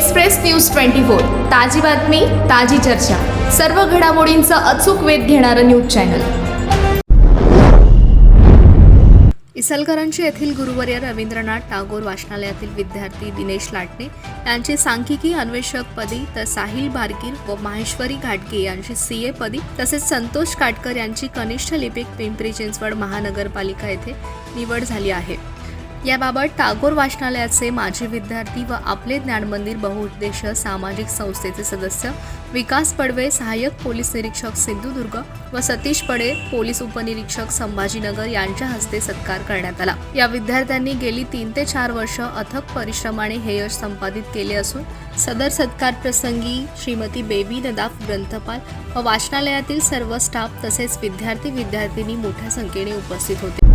Express news twenty four ताजी बातमी ताजी चर्चा. सर्व घडामोडींचा अचूक वेध घेणारं न्यूज चॅनल. इचलकरंजी येथील गुरुवर्य रवींद्रनाथ टागोर वाचनालयातील विद्यार्थी दिनेश लाटणे यांची सांख्यिकी अन्वेषकपदी तर साहिल बारकीर व माहेश्वरी घाटगे यांची सी ए पदी तसेच संतोष काटकर यांची कनिष्ठ लिपिक पिंपरी चिंचवड महानगरपालिका येथे निवड झाली आहे. याबाबत टागोर वाचनालयाचे माजी विद्यार्थी व आपले ज्ञानमंदिर बहुउद्देश सामाजिक संस्थेचे सदस्य विकास पडवे सहाय्यक पोलीस निरीक्षक सिंधुदुर्ग व सतीश पडे पोलीस उपनिरीक्षक संभाजीनगर यांच्या हस्ते सत्कार करण्यात आला. या विद्यार्थ्यांनी गेली तीन ते चार वर्ष अथक परिश्रमाने हे यश संपादित केले असून सदर सत्कार प्रसंगी श्रीमती बेबी नदाफ ग्रंथपाल व वाचनालयातील सर्व स्टाफ तसेच विद्यार्थी विद्यार्थिनी मोठ्या संख्येने उपस्थित होते.